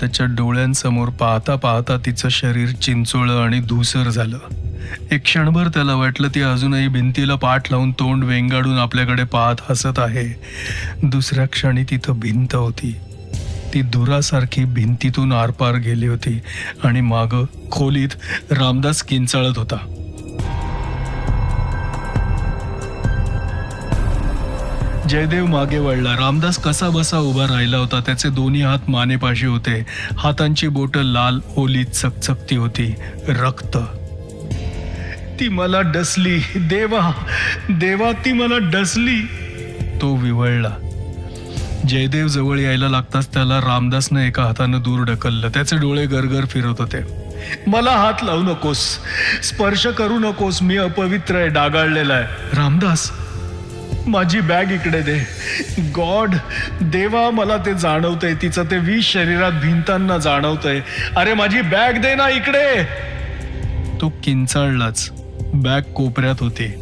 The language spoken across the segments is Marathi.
त्याच्या डोळ्यांसमोर पाहता पाहता तिचं शरीर चिंचोळं आणि धुसर झालं. एक क्षणभर त्याला वाटलं ती अजूनही भिंतीला पाठ लावून तोंड वेंगाडून आपल्याकडे पाहत हसत आहे. दुसऱ्या क्षणी तिथं भिंत होती. ती धुरासारखी भिंतीतून आरपार गेली होती आणि माग खोलीत रामदास किंचाळत होता. जयदेव मागे वळला. रामदास कसा बसा उभा राहिला होता. त्याचे दोन्ही हात मानेपाशी होते. हातांची बोट लाल ओलीत चकचकती होती. रक्त. ती मला डसली. देवा देवा ती मला डसली. तो विवळला. जयदेव जवळ यायला लागताच त्याला रामदासनं एका हातानं दूर ढकललं. त्याचे डोळे गरगर फिरत होते. मला हात लावू नकोस. स्पर्श करू नकोस. मी अपवित्र आहे. डागाळलेला आहे. रामदास माझी बॅग इकडे दे. गॉड देवा मला ते जाणवतंय. तिचं ते विष शरीरात भिंतांना जाणवतंय. अरे माझी बॅग दे ना इकडे. तो किंचाळलाच. बॅग कोपऱ्यात होती.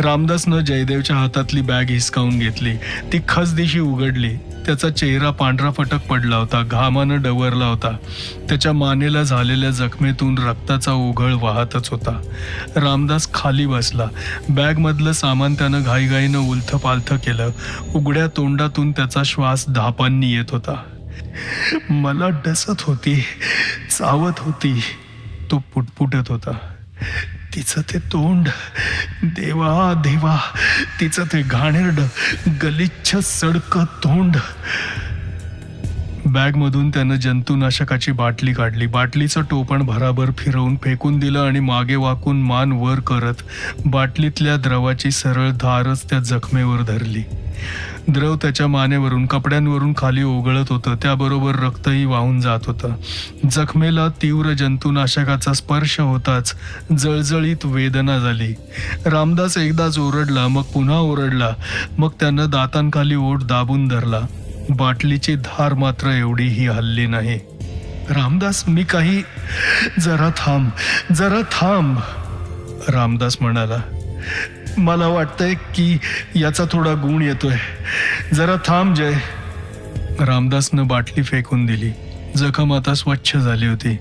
रामदासनं जयदेवच्या हातातली बॅग हिसकावून घेतली. ती खसदिशी उघडली. त्याचा चेहरा पांढरा फटक पडला होता घामानं डवरला होता. त्याच्या मानेला झालेल्या जखमेतून रक्ताचा ओघळ वाहतच होता. रामदास खाली बसला. बॅगमधलं सामान त्यानं घाईघाईनं उलथं पालथं केलं. उघड्या तोंडातून त्याचा श्वास धापांनी येत होता. मला डसत होती चावत होती तो पुटपुटत होता. तिचं ते तोंड देवा देवा तिचं ते घाणेरड गलिच्छ सडक तोंड. बॅगमधून त्यानं जंतुनाशकाची बाटली काढली. बाटलीचं टोपण भराभर फिरवून फेकून दिलं आणि मागे वाकून मान वर करत बाटलीतल्या द्रवाची सरळ धारच त्या जखमेवर धरली. द्रव त्याच्या मानेवरून कपड्यांवरून खाली ओघळत होतं. त्याबरोबर रक्तही वाहून जात होतं. जखमेला तीव्र जंतुनाशकाचा स्पर्श होताच जळजळीत वेदना झाली. रामदास एकदाच ओरडला मग पुन्हा ओरडला. मग त्यानं दातांखाली ओठ दाबून धरला. बाटलीची धार मात्र एवढीही हल्ली नाही. रामदास मी काही जरा थांब जरा थांब रामदास म्हणाला. मला वाटतंय की याचा थोडा गुण येतोय. जरा थांब जय. रामदासनं बाटली फेकून दिली. जखम आता स्वच्छ झाली होती.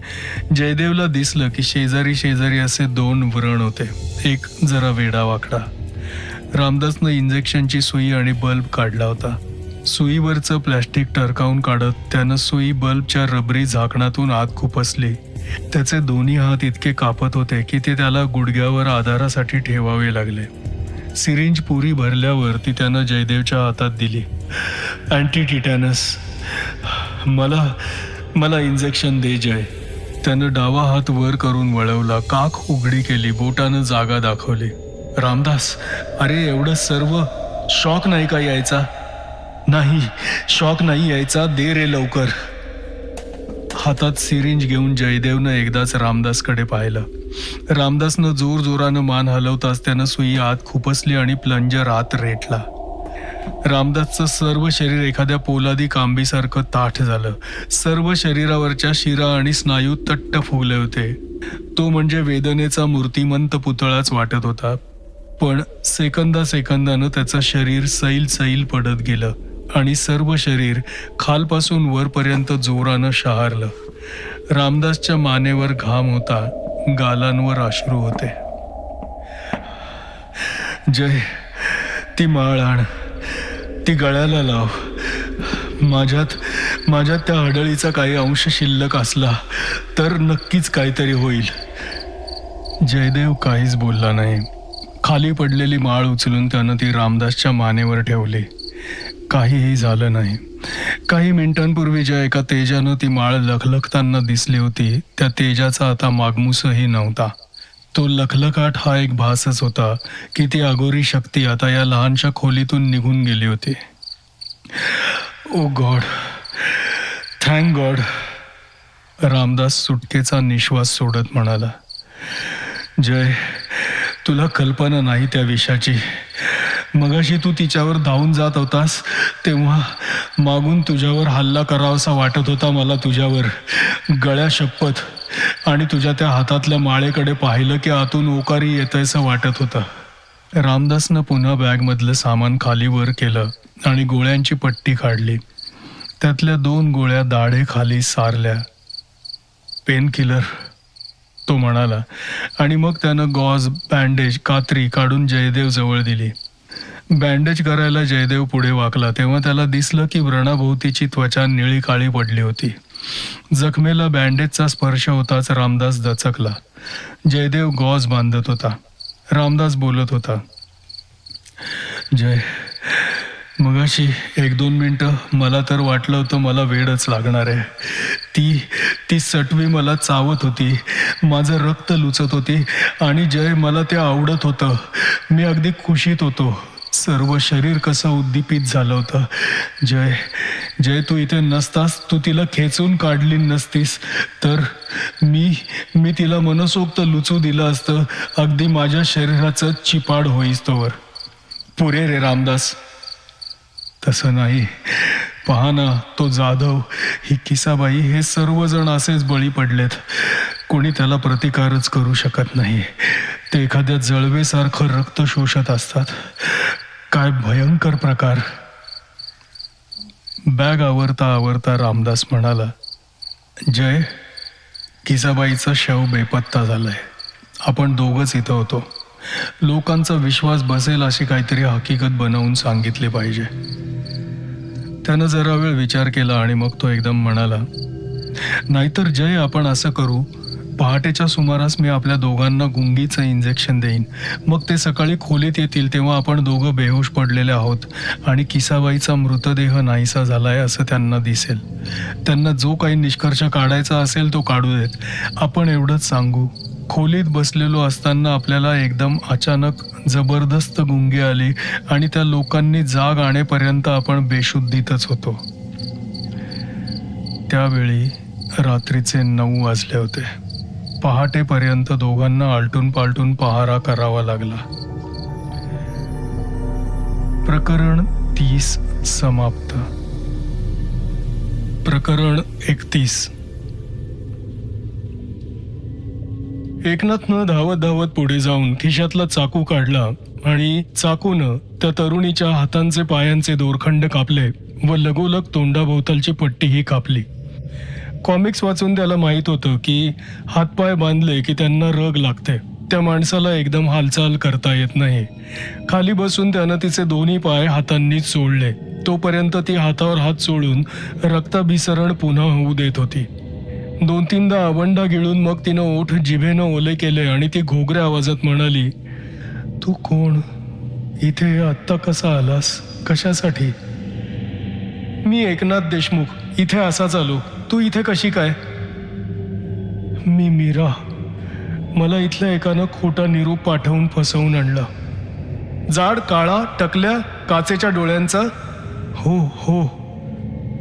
जयदेवला दिसलं की शेजारी शेजारी असे दोन व्रण होते. एक जरा वेडा वाकडा. रामदासनं इंजेक्शनची सुई आणि बल्ब काढला होता. सुईवरचं प्लॅस्टिक टरकावून काढत त्यानं सुई बल्बच्या रबरी झाकणातून आत खुपसली. त्याचे दोन्ही हात इतके कापत होते की ते त्याला गुडघ्यावर आधारासाठी ठेवावे लागले. सिरिंज पुरी भरल्यावर ती त्यानं जयदेवच्या हातात दिली. अँटी टिटॅनस मला मला इंजेक्शन दे जय. त्यानं डावा हात वर करून वळवला काख उघडी केली बोटानं जागा दाखवली. रामदास अरे एवढं सर्व शॉक नाही का यायचा? नाही शॉक नाही यायचा दे रे लवकर. हातात सिरिंज घेऊन जयदेवनं एकदाच रामदासकडे पाहिलं. रामदासनं जोर जोरानं मान हलवताच त्यानं सुई आत खुपसली आणि प्लंजर आत रेटला. रामदासचं सर्व शरीर एखाद्या पोलादी कांबीसारखं ताठ झालं. सर्व शरीरावरच्या शिरा आणि स्नायू तट्ट फुगले होते. तो म्हणजे वेदनेचा मूर्तिमंत पुतळाच वाटत होता. पण सेकंदा सेकंदानं त्याचं शरीर सैल सैल पडत गेलं आणि सर्व शरीर खालपासून वरपर्यंत जोरानं शहारलं. रामदासच्या मानेवर घाम होता. गालांवर अश्रू होते. जय ती माळ आण ती गळ्याला लाव. माझ्यात माझ्यात त्या हडळीचा काही अंश शिल्लक असला तर नक्कीच काहीतरी होईल. जयदेव काहीच बोलला नाही. खाली पडलेली माळ उचलून त्यानं ती रामदासच्या मानेवर ठेवली. काहीही झालं नाही. काही मिनिटांपूर्वी ज्या एका तेजानं ती माळ लखलखताना दिसली होती त्या तेजाचा आता मागमूसही नव्हता. तो लखलखाट हा एक भासच होता की ती अगोरी शक्ती आता या लहानशा खोलीतून निघून गेली होती. Oh God! Thank God! Ramdas सुटकेचा निश्वास सोडत म्हणाला जय तुला कल्पना नाही त्या विषाची. मगाशी तू तिच्यावर धावून जात होतास तेव्हा मागून तुझ्यावर हल्ला करावासा वाटत होता मला तुझ्यावर. गळ्या शपथ आणि तुझ्या त्या हातातल्या माळेकडे पाहिलं की आतून ओकारी येतंयसं वाटत होतं. रामदासनं पुन्हा बॅगमधलं सामान खाली वर केलं आणि गोळ्यांची पट्टी काढली. त्यातल्या दोन गोळ्या दाढे खाली सारल्या. पेन किलर तो म्हणाला. आणि मग त्यानं गॉज बँडेज कात्री काढून जयदेव जवळ दिली. बँडेज करायला जयदेव पुढे वाकला तेव्हा त्याला दिसलं की व्रणाभोवतीची त्वचा निळी काळी पडली होती. जखमेला बँडेजचा स्पर्श होताच रामदास दचकला. जयदेव गॉज बांधत होता. रामदास बोलत होता जय मगाशी एक दोन मिनटं मला तर वाटलं होतं मला वेळच लागणार आहे. ती ती सटवी मला चावत होती. माझं रक्त लुचत होती आणि जय मला ते आवडत होतं. मी अगदी खुशीत होतो. सर्व शरीर कसं उद्दीपित झालं होतं? जय जय तू इथे नसतास तू तिला खेचून काढली नसतीस. तर मी मी तिला मनसोक्त लुचू दिलं असतं. अगदी माझ्या शरीराचं चिपाड होईस तोवर. पुरे रे रामदास. तसं नाही. पहा ना तो जाधव ही किसाबाई हे सर्वजण असेच बळी पडलेत. कोणी त्याला प्रतिकारच करू शकत नाही. ते एखाद्या जळवेसारखं रक्त शोषत असतात. काय भयंकर प्रकार. बॅग आवरता आवरता रामदास म्हणाला जय किसाबाईचा शव बेपत्ता झालाय. आपण दोघंच इथं होतो. लोकांचा विश्वास बसेल अशी काहीतरी हकीकत बनवून सांगितली पाहिजे. त्यानं जरा वेळ विचार केला आणि मग तो एकदम म्हणाला नाहीतर जय आपण असं करू पहाटेच्या सुमारास मी आपल्या दोघांना गुंगीचं इंजेक्शन देईन. मग ते सकाळी खोलीत येतील तेव्हा आपण दोघं बेहोश पडलेले आहोत आणि किसाबाईचा मृतदेह नाहीसा झालाय असं त्यांना दिसेल. त्यांना जो काही निष्कर्ष काढायचा असेल तो काढू देत. आपण एवढंच सांगू. खोलीत बसलेलो असताना आपल्याला एकदम अचानक जबरदस्त गुंगी आली आणि त्या लोकांनी जाग आणेपर्यंत आपण बेशुद्धीतच होतो. त्यावेळी रात्रीचे नऊ वाजले होते. पहाटेपर्यंत दोघांना आलटून पालटून पहारा करावा लागला. प्रकरण तीस समाप्त. प्रकरण एकतीस. एकनाथनं धावत धावत पुढे जाऊन खिशातला चाकू काढला आणि चाकूनं त्या तरुणीच्या हातांचे पायांचे दोरखंड कापले व लगोलग तोंडाभोवतालची पट्टीही कापली. कॉमिक्स वाचून त्याला माहीत होतं की हातपाय बांधले की त्यांना रग लागते. त्या माणसाला एकदम हालचाल करता येत नाही. खाली बसून त्यानं तिचे दोन्ही पाय हातांनी चोळले. तोपर्यंत ती हातावर हात चोळून रक्ताभिसरण पुन्हा होऊ देत होती. दोन तीनदा आवंडा गिळून मग तिनं ओठ जिभेनं ओले केले आणि ती घोगऱ्या आवाजात म्हणाली तू कोण? इथे आत्ता कसा आलास? कशासाठी? मी एकनाथ देशमुख. इथे असाच आलो. तू इथे कशी काय? मी मीरा. मला इथल्या एकानं खोटा निरूप पाठवून फसवून आणला. जाड काळा टकल्या काचेच्या डोळ्यांचा. हो हो.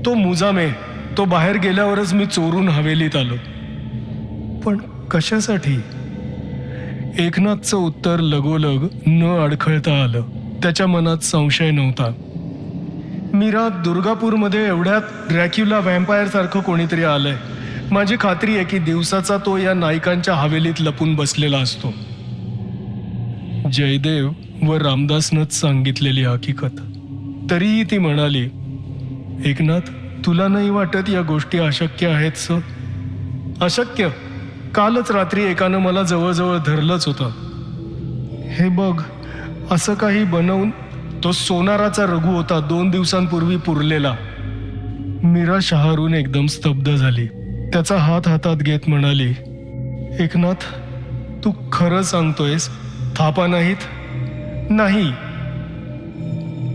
तो मुजामे तो बाहेर गेल्यावरच मी चोरून हवेलीत आलो. पण कशासाठी? एकनाथचं उत्तर लगोलग न अडखळता आलं. त्याच्या मनात संशय नव्हता. मीरा दुर्गापूरमध्ये एवढ्यात ड्रॅक्युला व्हॅम्पायरसारखं कोणीतरी आलंय. माझी खात्री आहे की दिवसाचा तो या नायकांच्या हवेलीत लपून बसलेला असतो. जयदेव व रामदासनंच सांगितलेली हकीकत. तरीही ती म्हणाली एकनाथ तुला नाही वाटत या गोष्टी अशक्य आहेत स अशक्य? कालच रात्री एकानं मला जवळजवळ धरलंच होतं. हे बघ असं काही बनवून तो सोनाराचा रघु होता दोन दिवसांपूर्वी पुरलेला. मीरा शहारून एकदम स्तब्ध झाली. त्याचा हात हातात घेत म्हणाली एकनाथ तू खरं सांगतोयस थापा नाहीत? नाही.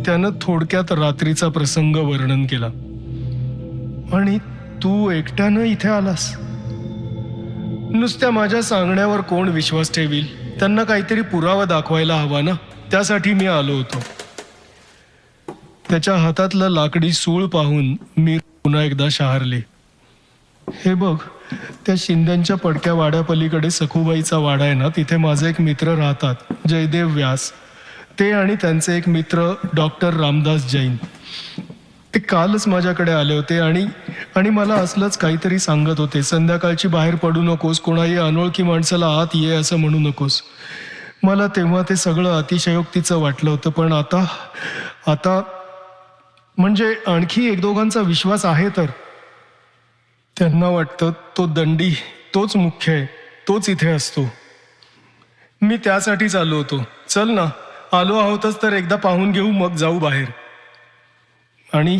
त्यानं थोडक्यात रात्रीचा प्रसंग वर्णन केला. आणि तू एकट्यानं इथे आलास? नुसत्या माझ्या सांगण्यावर कोण विश्वास ठेवील? त्यांना काहीतरी पुरावा दाखवायला हवा ना? त्यासाठी मी आलो होतो. त्याच्या हातातलं लाकडी सूळ पाहून मी पुन्हा एकदा शहारले. हे बघ त्या शिंद्यांच्या पडक्या वाड्यापलीकडे सखुबाईचा वाडा आहे ना तिथे माझे एक मित्र राहतात जयदेव व्यास. ते आणि त्यांचे एक मित्र डॉक्टर रामदास जैन. ते कालच माझ्याकडे आले होते आणि आणि मला असलंच काहीतरी सांगत होते. संध्याकाळची बाहेर पडू नकोस कोणाही अनोळखी माणसाला आत ये असं म्हणू नकोस. मला तेव्हा ते सगळं अतिशयोक्तीचं वाटलं होतं पण आता आता म्हणजे आणखी एक दोघांचा विश्वास आहे तर. त्यांना वाटतं तो दंडी तोच मुख्य आहे तोच इथे असतो. मी त्यासाठीच आलो होतो. चल ना आलो आहोतच तर एकदा पाहून घेऊ मग जाऊ बाहेर. आणि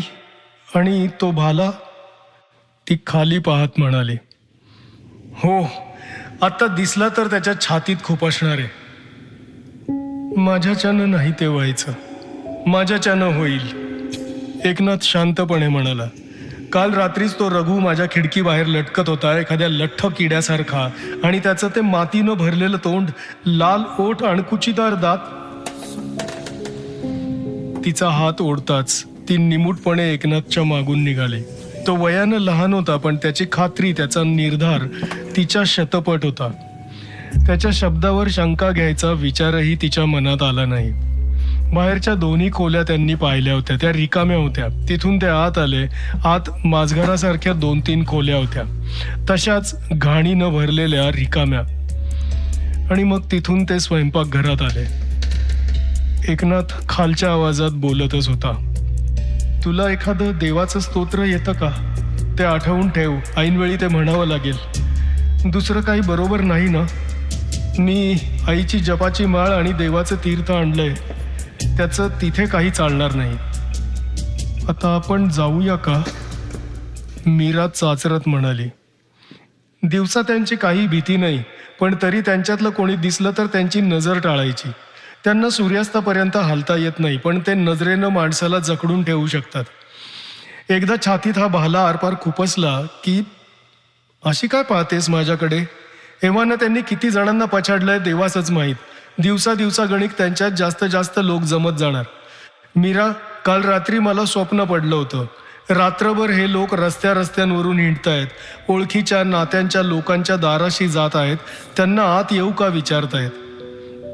आणि तो भाला ती खाली पाहत म्हणाली हो आत्ता दिसला तर त्याच्या छातीत खूप असणार आहे. माझ्याच्यानं नाही ते व्हायचं माझ्याच्यानं होईल. एकनाथ शांतपणे म्हणाला काल रात्रीच तो रघु माझ्या खिडकी बाहेर लटकत होता एखाद्या लठ्ठ किड्यासारखा. आणि त्याचं ते मातीनं भरलेलं तोंड लाल ओठ अणकुचीदार दात. तिचा हात ओढताच ती निमूटपणे एकनाथच्या मागून निघाली. तो वयानं लहान होता पण त्याची खात्री त्याचा निर्धार तिच्या शतपट होता. त्याच्या शब्दावर शंका घ्यायचा विचारही तिच्या मनात आला नाही. बाहेरच्या दोन्ही खोल्या त्यांनी पाहिल्या होत्या. त्या रिकाम्या होत्या. तिथून ते आत आले. आत माझघरासारख्या दोन तीन खोल्या होत्या. तशाच घाणीनं भरलेल्या रिकाम्या. आणि मग तिथून ते स्वयंपाकघरात आले. एकनाथ खालच्या आवाजात बोलतच होता. तुला एखादं देवाचं स्तोत्र येतं का? ते आठवून ठेव. ऐनवेळी ते म्हणावं लागेल. दुसरं काही बरोबर नाही ना? मी आईची जपाची माळ आणि देवाचं तीर्थ आणलंय. त्याचं तिथे काही चालणार नाही. आता आपण जाऊया का? मीरा चाचरत म्हणाली. दिवसा त्यांची काही भीती नाही पण तरी त्यांच्यातलं कोणी दिसलं तर त्यांची नजर टाळायची. त्यांना सूर्यास्तापर्यंत हालता येत नाही पण ते नजरेनं माणसाला जकडून ठेवू शकतात. एकदा छातीत हा भाला आरपार खुपसला की अशी काय पाहतेस माझ्याकडे? एव्हाना त्यांनी किती जणांना पछाडलंय देवासच माहीत. दिवसा दिवसा गणित त्यांच्यात जास्त जास्त लोक जमत जाणार. मीरा काल रात्री मला स्वप्न पडलं होतं. रात्रभर हे लोक रस्त्या रस्त्यांवरून हिंडतायत. ओळखीच्या नात्यांच्या लोकांच्या दाराशी जात आहेत. त्यांना आत येऊ का विचारतायत?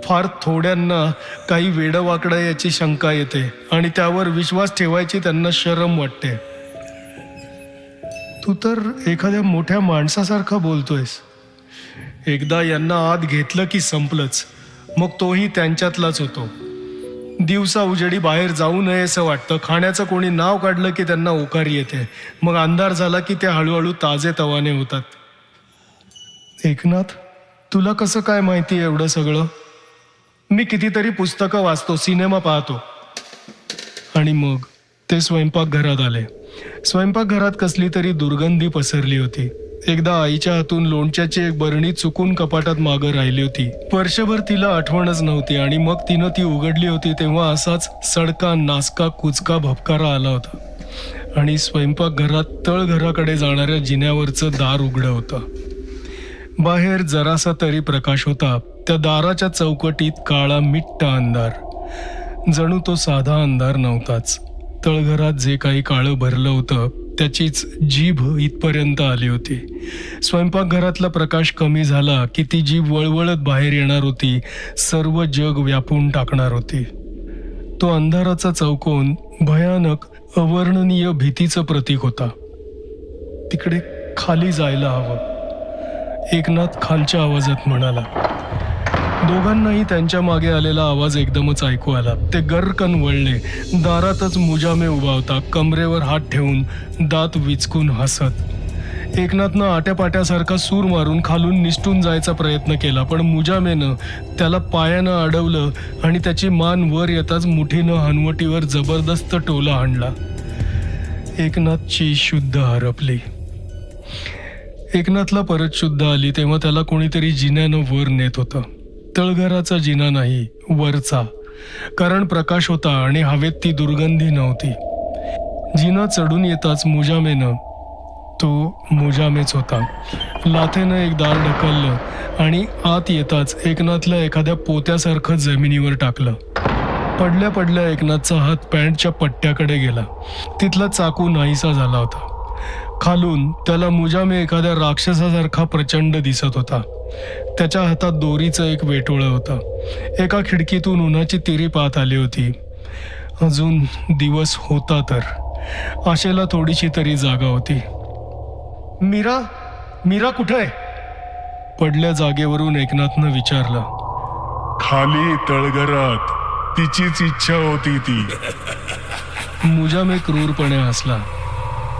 फार थोड्यांना काही वेडवाकडं याची शंका येते आणि त्यावर विश्वास ठेवायची त्यांना शरम वाटते. तू तर एखाद्या मोठ्या माणसासारखा बोलतोयस. एकदा यांना आत घेतलं की संपलंच. मग तोही त्यांच्यातलाच होतो. दिवसा उजेडी बाहेर जाऊ नये असं वाटतं. खाण्याचं कोणी नाव काढलं की त्यांना ओकारी येते. मग अंधार झाला की ते हळूहळू ताजे तवाने होतात. एकनाथ तुला कसं काय माहिती एवढं सगळं? मी कितीतरी पुस्तकं वाचतो सिनेमा पाहतो. आणि मग ते स्वयंपाकघरात आले. स्वयंपाकघरात कसली तरी दुर्गंधी पसरली होती. एकदा आईच्या हातून लोणच्याची एक बरणी चुकून कपाटात मागं राहिली होती. वर्षभर तिला आठवणच नव्हती आणि मग तिनं ती उघडली होती तेव्हा असाच सडका नासका कुचका भपकारा आला होता. आणि स्वयंपाकघरात तळघराकडे जाणाऱ्या जिन्यावरचं दार उघडं होतं. बाहेर जरासा तरी प्रकाश होता. त्या दाराच्या चौकटीत काळा मिट्टा अंधार. जणू तो साधा अंधार नव्हताच. तळघरात जे काही काळं भरलं होतं त्याचीच जीभ इथपर्यंत आली होती. स्वयंपाकघरातला प्रकाश कमी झाला की ती जीभ वळवळत बाहेर येणार होती सर्व जग व्यापून टाकणार होती. तो अंधाराचा चौकोन भयानक अवर्णनीय भीतीचं प्रतीक होता. तिकडे खाली जायला हवं. एकनाथ खालच्या आवाजात म्हणाला दोघांनाही त्यांच्या मागे आलेला आवाज एकदमच ऐकू आला. ते गरकन वळले. दारातच मुजामे उभा होता. कमरेवर हात ठेवून दात विचकून हसत. एकनाथनं आट्यापाट्यासारखा सूर मारून खालून निसटून जायचा प्रयत्न केला पण मुजामेनं त्याला पायानं अडवलं आणि त्याची मान वर येताच मुठीनं हनवटीवर जबरदस्त टोला हाणला एकनाथची शुद्ध हरपली. एकनाथला परत शुद्ध आली तेव्हा त्याला कोणीतरी जिन्यानं वर नेत होतं. तळघराचा जिना नाही वरचा. कारण प्रकाश होता आणि हवेत ती दुर्गंधी नव्हती. जिना चढून येताच मुजामेनं तो मुजामेच होता. लाथेनं एक दार ढकललं आणि आत येताच एकनाथला एखाद्या पोत्यासारखं जमिनीवर टाकलं. पडल्या पडल्या एकनाथचा हात पॅन्टच्या पट्ट्याकडे गेला. तिथला चाकू नाहीसा झाला होता. खालून त्याला मुजामे एखाद्या राक्षसासारखा प्रचंड दिसत होता. त्याच्या हातात दोरीचं एक वेटोळं होतं. एका खिडकीतून उन्हाची तिरी पात आली होती. अजून दिवस होता तर. आशेला थोडीशी तरी जागा होती. मीरा मीरा कुठे आहे? पडल्या जागेवरून एकनाथनं विचारलं. खाली तळघरात तिचीच इच्छा होती ती. मुजामे क्रूरपणे हसला.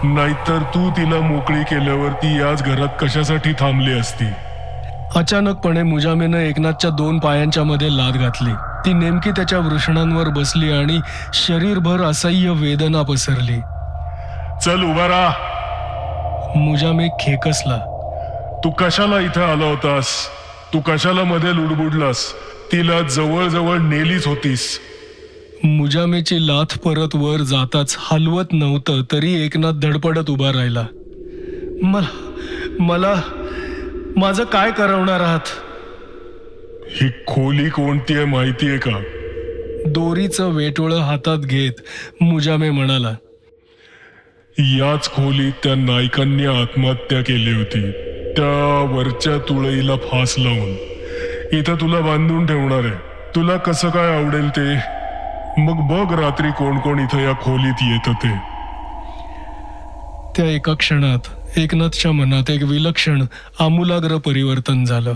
नाहीतर तू तिला मोकळी केल्यावर ती याच घरात कशासाठी थांबली असती? अचानकपणे मुजामेनं एकनाथच्या दोन पायांच्या मध्ये लाद घातली. ती नेमकी त्याच्या वृषणांवर बसली आणि शरीरभर असह्य वेदना पसरली. चल उभा राहा. मुजामे खेकसला. तू कशाला इथं आला होतास? तू कशाला मध्ये लुडबुडलास? तिला जवळजवळ नेलीच होतीस. मुजामेची लाथ परत वर जाताच हलवत नव्हतं तरी एकनाथ धडपडत उभा राहिला. मला मला माझं काय करवणार आहात? ही खोली कोणती आहे माहितीये का? दोरीचं वेटोळं हातात घेत मुजामे म्हणाला याच खोलीत त्या नायकांनी आत्महत्या केली होती. त्या वरच्या तुळईला फास लावून. इथं तुला बांधून ठेवणार आहे. तुला कसं काय आवडेल ते? मग बघ रात्री कोण कोण इथं या खोलीत येतं ते. त्या एका क्षणात एकनाथच्या मनात एक विलक्षण आमूलाग्र परिवर्तन झालं.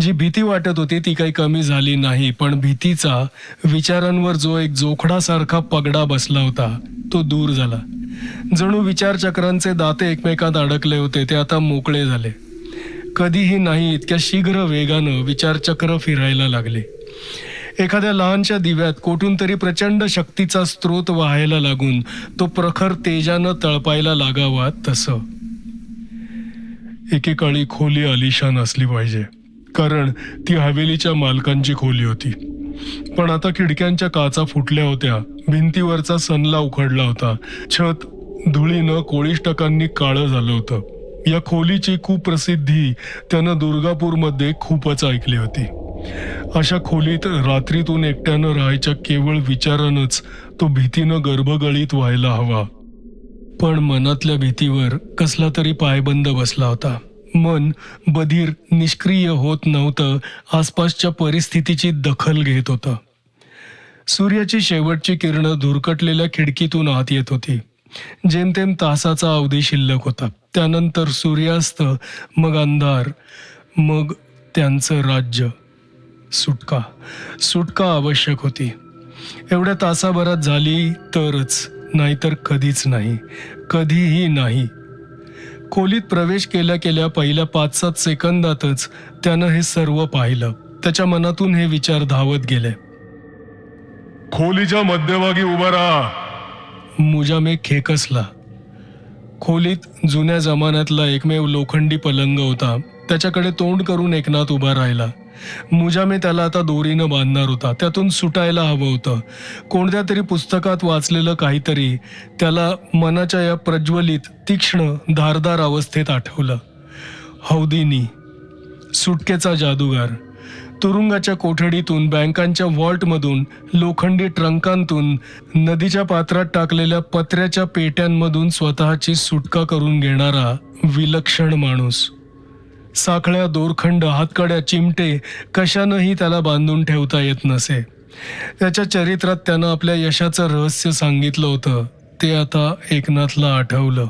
जी भीती वाटत होती ती काही कमी झाली नाही पण भीतीचा विचारांवर जो एक जोखडासारखा पगडा बसला होता तो दूर झाला. जणू विचारचक्रांचे दाते एकमेकात अडकले होते ते आता मोकळे झाले. कधीही नाही इतक्या शीघ्र वेगानं विचारचक्र फिरायला लागले. एखाद्या लहानशा दिव्यात कोठून तरी प्रचंड शक्तीचा स्रोत वाहायला लागून तो प्रखर तेजानं तळपायला लागावा तसं. एकेकाळी खोली आलिशान असली पाहिजे. कारण ती हवेलीच्या मालकांची खोली होती. पण आता खिडक्यांच्या काचा फुटल्या होत्या. भिंतीवरचा सनला उखडला होता. छत धुळीनं कोळिष्टकांनी काळं झालं होतं. या खोलीची कुप्रसिद्धी त्यानं दुर्गापूरमध्ये खूपच ऐकली होती. अशा खोलीत रात्रीतून एकट्यानं राहायच्या केवळ विचारानंच तो भीतीनं गर्भगळीत व्हायला हवा. पण मनातल्या भीतीवर कसला तरी पायबंद बसला होता. मन बधीर निष्क्रिय होत नव्हतं आसपासच्या परिस्थितीची दखल घेत होतं. सूर्याची शेवटची किरणं धुरकटलेल्या खिडकीतून आत येत होती. जेमतेम तासाचा अवधी शिल्लक होता. त्यानंतर सूर्यास्त मग अंधार मग त्यांचं राज्य. सुटका सुटका आवश्यक होती. एवढ्या तासाभरात झाली तरच नाहीतर कधीच नाही कधीही नाही. खोलीत प्रवेश केल्या केल्या पहिल्या पाच सात सेकंदातच त्यानं हे सर्व पाहिलं. त्याच्या मनातून हे विचार धावत गेले. खोलीच्या मध्यभागी उभा राहा. मुजामे खेकसला. खोलीत जुन्या जमान्यातला एकमेव लोखंडी पलंग होता. त्याच्याकडे तोंड करून एकनाथ उभा राहिला. मुजामे त्याला आता दोरीनं बांधणार होता. त्यातून सुटायला हवं होतं. कोणत्या तरी पुस्तकात वाचलेलं काहीतरी त्याला मनाच्या या प्रज्वलित तीक्ष्ण धारदार अवस्थेत आठवलं. हौदिनी सुटकेचा जादूगार. तुरुंगाच्या कोठडीतून बँकांच्या व्हॉल्टमधून लोखंडी ट्रंकांतून नदीच्या पात्रात टाकलेल्या पत्र्याच्या पेट्यांमधून स्वतःची सुटका करून घेणारा विलक्षण माणूस. साखळ्या दोरखंड हातकड्या चिमटे कशानंही त्याला बांधून ठेवता येत नसे. त्याच्या चरित्रात त्यानं आपल्या यशाचं रहस्य सांगितलं होतं. ते आता एकनाथला आठवलं.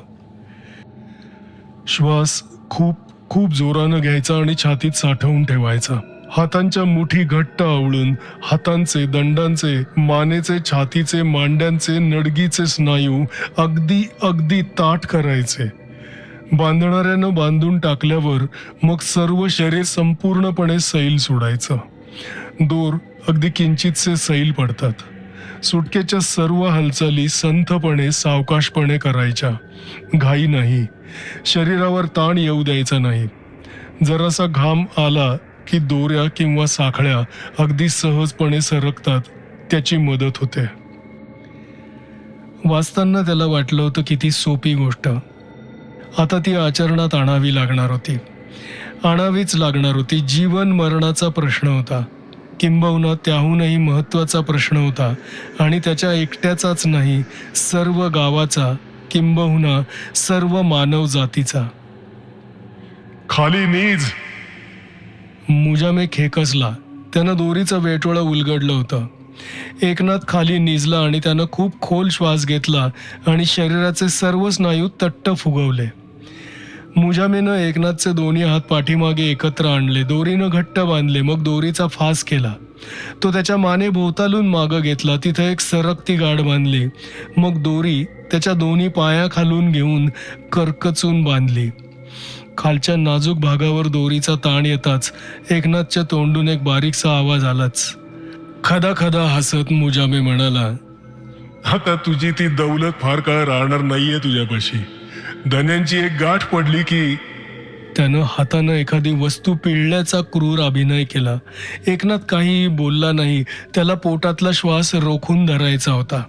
श्वास खूप खूप जोरानं घ्यायचा आणि छातीत साठवून ठेवायचा. हातांच्या मुठी घट्ट आवळून हातांचे दंडांचे मानेचे छातीचे मांड्यांचे नडगीचे स्नायू अगदी अगदी ताठ करायचे. बांधणाऱ्यानं बांधून टाकल्यावर मग सर्व शरीर संपूर्णपणे सैल सोडायचं. दोर अगदी किंचितसे सैल पडतात. सुटकेच्या सर्व हालचाली संथपणे सावकाशपणे करायच्या. घाई नाही. शरीरावर ताण येऊ द्यायचा नाही. जरासा घाम आला की दोऱ्या किंवा साखळ्या अगदी सहजपणे सरकतात त्याची मदत होते. वाचताना त्याला वाटलं होतं किती सोपी गोष्ट. आता ती आचरणात आणावी लागणार होती. आणावीच लागणार होती. जीवन मरणाचा प्रश्न होता. किंबहुना त्याहूनही महत्त्वाचा प्रश्न होता. आणि त्याच्या एकट्याचाच नाही सर्व गावाचा किंबहुना सर्व मानव जातीचा. खाली नीज. मुजामे खेकसला त्यानं दोरीचं वेटोळं उलगडलं होतं. एकनाथ खाली निजला आणि त्यानं खूप खोल श्वास घेतला आणि शरीराचे सर्व स्नायू तट्ट फुगवले. मुजामेनं एकनाथचे दोन्ही हात पाठीमागे एकत्र आणले. दोरीनं घट्ट बांधले. मग दोरीचा फास केला. तो त्याच्या माने भोवतालून मागं घेतला. तिथं एक सरकती गाड बांधली. मग दोरी त्याच्या दोन्ही पाया खालून घेऊन करकचून बांधली. खालच्या नाजूक भागावर दोरीचा ताण येताच एकनाथच्या तोंडून एक बारीकसा आवाज आलाच. खदा खदा हसत मुजामे म्हणाला आता तुझी ती दौलत फार काळ राहणार नाहीये तुझ्यापाशी? धन्यांची एक गाठ पडली की त्यानं हातानं एखादी वस्तू पिळल्याचा क्रूर अभिनय केला. एकनाथ काहीही बोलला नाही त्याला पोटातला श्वास रोखून धरायचा होता.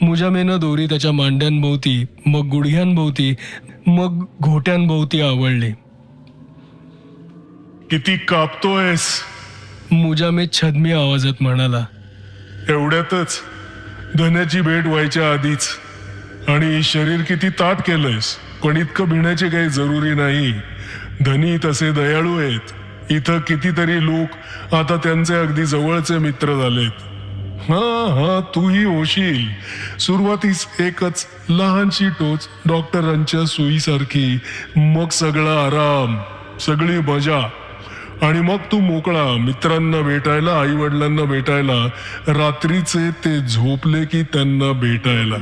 मुजामेनं दोरी त्याच्या मांड्यांभोवती मग गुडघ्यांभोवती मग घोट्यांभोवती आवळली किती कापतोयस? मुजामे छदमी आवाजात म्हणाला. एवढ्यातच धन्याची भेट व्हायच्या आधीच. आणि शरीर किती ताट केलंयस. पण इतकं भिण्याची काही जरुरी नाही. धनी तसे दयाळू आहेत. इथं कितीतरी लोक आता त्यांचे अगदी जवळचे मित्र झालेत. हा हा तूही होशील. सुरुवातीस एकच लहानशी टोच डॉक्टरांच्या सुईसारखी. मग सगळा आराम सगळी मजा. आणि मग तू मोकळा मित्रांना भेटायला आई वडिलांना भेटायला रात्रीचे ते झोपले की त्यांना भेटायला.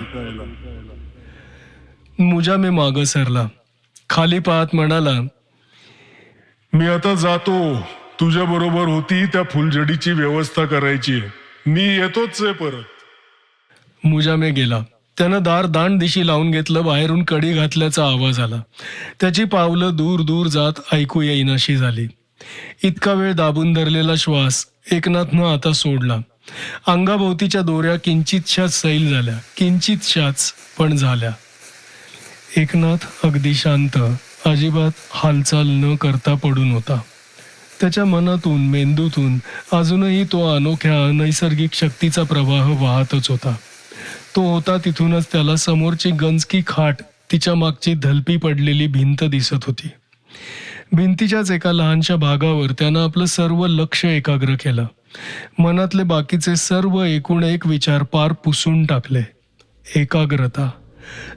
मुजा मी मागं सरला। खाली पाहत म्हणाला मी आता जातो. तुझ्या बरोबर होती त्या फुलझडीची व्यवस्था करायची. मी येतोच आहे परत. मुजामे गेला. त्यानं दार दांड दिशी लावून घेतलं बाहेरून कडी घातल्याचा आवाज आला. त्याची पावलं दूर दूर जात ऐकू येईनाशी झाली. इतका वेळ दाबून धरलेला श्वास एकनाथनं आता सोडला. अंगाभोवतीच्या दोऱ्या किंचितशाच सैल झाल्या किंचितशाच पण झाल्या. एकनाथ अगदी शांत अजिबात हालचाल न करता पडून होता. त्याच्या मनातून मेंदूतून अजूनही तो अनोख्या नैसर्गिक शक्तीचा प्रवाह वाहतच होता. तो होता तिथूनच त्याला समोरची गंजकी खाट तिच्या मागची धलपी पडलेली भिंत दिसत होती. भिंतीच्याच एका लहानशा भागावर त्यानं आपलं सर्व लक्ष एकाग्र केलं. मनातले बाकीचे सर्व एकूण एक विचार पार पुसून टाकले. एकाग्रता.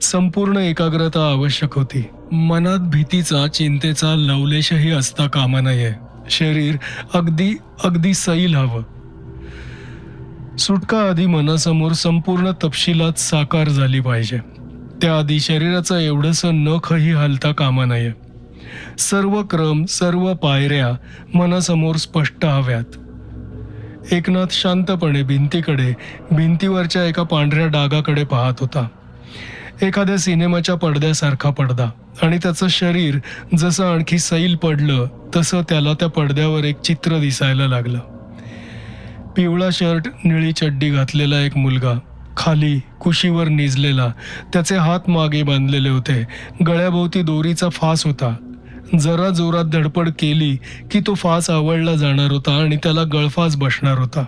संपूर्ण एकाग्रता आवश्यक होती. मनात भीतीचा चिंतेचा लवलेशही असता कामा नये. शरीर अगदी अगदी सैल हवं. सुटका आधी मनासमोर संपूर्ण तपशिलात साकार झाली पाहिजे. त्याआधी शरीराचं एवढंसं नखही हलता कामा नये. सर्व क्रम सर्व पायऱ्या मनासमोर स्पष्ट हव्यात. एकनाथ शांतपणे भिंतीकडे भिंतीवरच्या एका पांढऱ्या डागाकडे पाहत होता. एखाद्या सिनेमाच्या पडद्यासारखा पडदा आणि त्याचं शरीर जसं आणखी सैल पडलं तसं त्याला त्या पडद्यावर एक चित्र दिसायला लागलं. पिवळा शर्ट निळी चड्डी घातलेला एक मुलगा खाली कुशीवर निजलेला त्याचे हात मागे बांधलेले होते. गळ्याभोवती दोरीचा फास होता. जरा जोरात धडपड केली की तो फास आवडला जाणार होता आणि त्याला गळफास बसणार होता.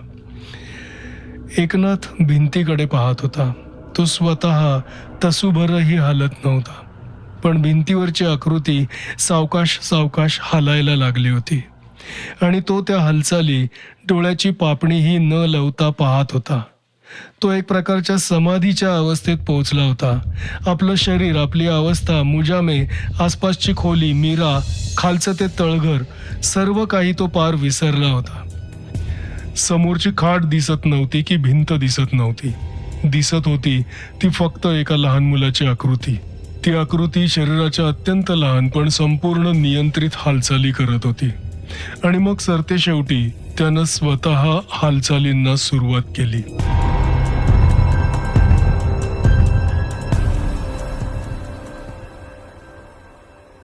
एकनाथ भिंतीकडे पाहत होता. तो स्वतः तसूभरही हालत नव्हता. पण भिंतीवरची आकृती सावकाश सावकाश हालायला लागली होती. आणि तो त्या हालचाली डोळ्याची पापणीही न लवता पाहत होता. तो एक प्रकारच्या समाधीच्या अवस्थेत पोहोचला होता. आपलं शरीर आपली अवस्था मुजामे आसपासची खोली मीरा खालचं ते तळघर सर्व काही तो पार विसरला होता. समोरची खाट दिसत नव्हती की भिंत दिसत नव्हती. दिसत होती ती फक्त एका लहान मुलाची आकृती. ती आकृती शरीराच्या अत्यंत लहान पण संपूर्ण नियंत्रित हालचाली करत होती. आणि मग सरते शेवटी त्यानं स्वतः हालचालींना सुरुवात केली.